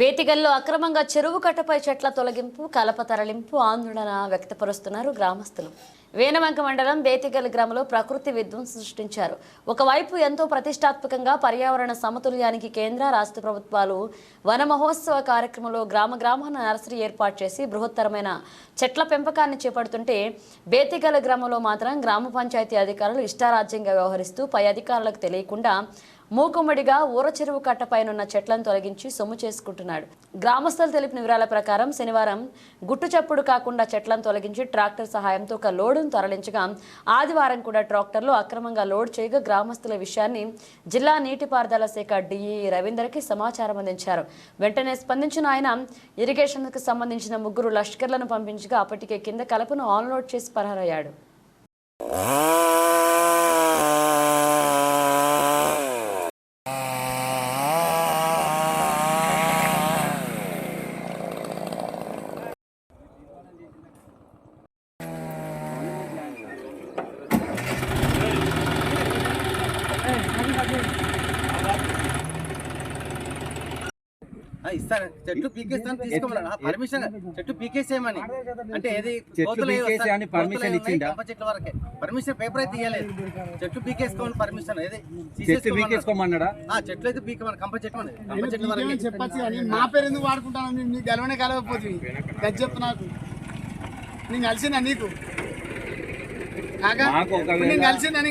బేతిగల్లో అక్రమంగా చెరువు కట్టపై చెట్ల తొలగింపు కలప తరలింపు ఆందోళన వ్యక్తపరుస్తున్నారు గ్రామస్తులు. వేనవంక మండలం బేతిగల్ గ్రామంలో ప్రకృతి విధ్వంసం సృష్టించారు. ఒకవైపు ఎంతో ప్రతిష్టాత్మకంగా పర్యావరణ సమతుల్యానికి కేంద్ర రాష్ట్ర ప్రభుత్వాలు వన మహోత్సవ కార్యక్రమంలో గ్రామ గ్రామాన నర్సరీ ఏర్పాటు చేసి బృహత్తరమైన చెట్ల పెంపకాన్ని చేపడుతుంటే బేతిగల్ గ్రామంలో మాత్రం గ్రామ పంచాయతీ అధికారులు ఇష్టారాజ్యంగా వ్యవహరిస్తూ పై అధికారులకు తెలియకుండా మూకుమ్మడిగా ఊర చెరువు కట్టపైనున్న చెట్లను తొలగించి సొమ్ము చేసుకుంటున్నాడు. గ్రామస్తులు తెలిపిన వివరాల ప్రకారం శనివారం గుట్టు చప్పుడు కాకుండా చెట్లను తొలగించి ట్రాక్టర్ సహాయంతో ఒక లోడును తరలించగా ఆదివారం కూడా ట్రాక్టర్లు అక్రమంగా లోడ్ చేయగా గ్రామస్తుల విషయాన్ని జిల్లా నీటిపారుదల శాఖ డిఈ రవీందర్కి సమాచారం అందించారు. వెంటనే స్పందించిన ఆయన ఇరిగేషన్కు సంబంధించిన ముగ్గురు లష్కర్లను పంపించగా అప్పటికే కింద కలపను ఆన్లోడ్ చేసి పరారయ్యాడు. చెట్లు పీకేస్తాను పర్మిషన్ చెట్టు పీకేసేయమని. అంటే ఏది చెట్లు వరకే. పర్మిషన్ పేపర్ అయితే ఇవ్వలేదు చెట్టు పీకేసుకోమని పర్మిషన్ ఏది? చెట్టు తీసేసుకోమన్నాడు. పీకేసుకోమన్నాడా? ఆ, చెట్లు అయితే పీకమని కంప చెట్టు. కంప చెట్ల వరకే. చెప్పచ్చు పేరు ఎందుకు వాడుకుంటాను నీ- నీ గెలవనే కలవకపోతుంది గది చెప్పు నాకు. నేను కలిసిందా నీకు?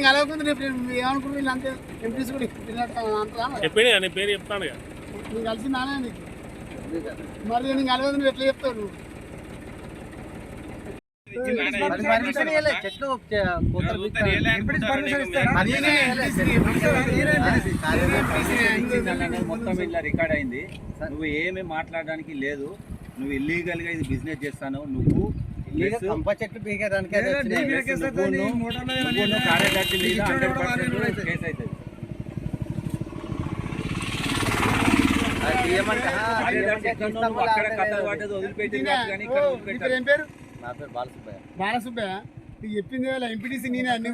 కలవకుండా రేపు అంతే ఎంపీసీ కూడా చెప్పిన పేరు చెప్తాను కలిసిందానే నీకు? మరి నేను కలవదు నువ్వు ఎట్లా చెప్తావు నువ్వు మరి పర్మిషన్ ఇవ్వలేదు చెట్లు చే- కోతలు పీకుతారు. పర్మిషన్ ఇవ్వలేదు. ఇచ్చిందన్నది మొత్తం ఇట్లా రికార్డ్ అయింది నువ్వు ఏమీ మాట్లాడడానికి లేదు నువ్వు ఇల్లీగల్గా ఇది బిజినెస్ చేస్తాను నువ్వు కంప చెట్టు పీకేదానికి కార్యదర్శి మీద 100% కేసు అవుతుంది నీ పేరు బాలసుబ్బయ్య. బాలసుబ్బయ్య? నీకు చెప్పింది ఎంపీటీసీ నేనే అన్ని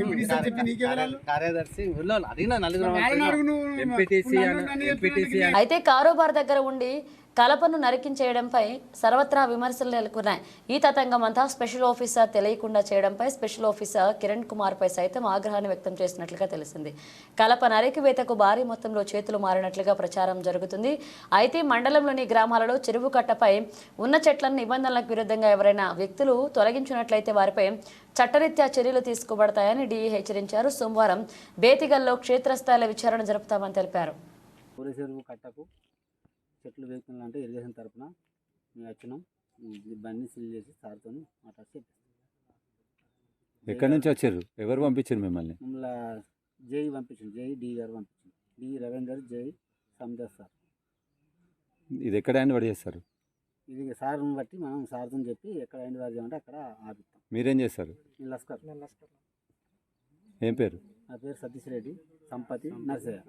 ఎంపీటీసీ చెప్పి నీకే కార్యదర్శి అడిగిన నలుగురు అయితే కారోబార్ దగ్గర ఉండి కలపను నరికించేయడంపై సర్వత్రా విమర్శలు నెలకొన్నాయి. ఈ తతంగం అంతా స్పెషల్ ఆఫీసర్ తెలియకుండా చేయడంపై స్పెషల్ ఆఫీసర్ కిరణ్ కుమార్పై సైతం ఆగ్రహాన్ని వ్యక్తం చేసినట్లుగా తెలిసింది. కలప నరికివేతకు భారీ మొత్తంలో చేతులు మారినట్లుగా ప్రచారం జరుగుతుంది. అయితే మండలంలోని గ్రామాలలో చెరువు కట్టపై ఉన్న చెట్లను నిబంధనలకు విరుద్ధంగా ఎవరైనా వ్యక్తులు తొలగించినట్లయితే వారిపై చట్టరీత్యా చర్యలు తీసుకోబడతాయని డీఈ హెచ్చరించారు. సోమవారం బేతిగల్లో క్షేత్రస్థాయిలో విచారణ జరుపుతామని తెలిపారు. ఊరి చెరువు కట్టకు చెట్లు వేస్తున్నా అంటే ఇరిగేషన్ తరపున మేము వచ్చినాం. బండి సీల్ చేసి సార్తో మాట్లాడి చెప్పిస్తాం. ఎక్కడి నుంచి వచ్చారు? ఎవరు పంపించారు మిమ్మల్ని? మమ్మల్ని జై పంపించింది జై డి గారు పంపించింది డి రవీందర్ జై సమదాస్ సార్. ఇది ఎక్కడ హ్యాండ్ పడి చేస్తారు? ఇది సార్ని బట్టి మనం సార్తో చెప్పి ఎక్కడ ఎండ్ వారు చేయమంటే అక్కడ ఆపిస్తాం. మీరేం చేస్తారు? లస్కర్. ఏం పేరు? నా పేరు సతీష్ రెడ్డి సంపతి నర్సయ్య.